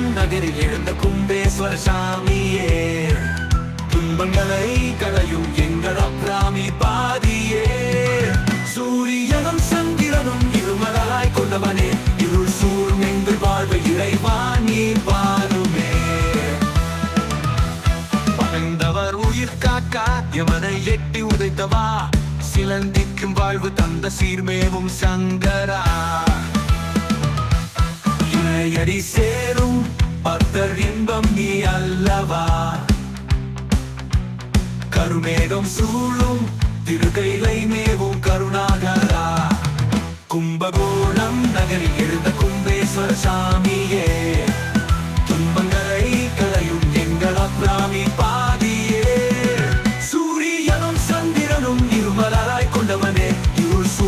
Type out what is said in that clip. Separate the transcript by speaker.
Speaker 1: எழுந்த கும்பேஸ்வர சாமியே. துன்பங்களை களையும் எங்கள் அப்ராமி பாதியே. சூரியனும் சந்திரனும் இருமலாய் கொண்டவனே. இருள் சூழ் எங்கள் வாழ்வை இறைவான் நீ பாருமே பகந்தவர் உயிர் காக்கா எவனை எட்டி உதைத்தவா. சிலந்திக்கும் வாழ்வு தந்த சீர்மேவும் சங்கரா. இணையடி சே கர்த்தர் இன்பம் நீ அல்லவா கருமேகம் சூழும் திருகைலை மேவும் கருணாகரா கும்பகோணம் நகரில் எழுந்த கும்பேஸ்வர சாமி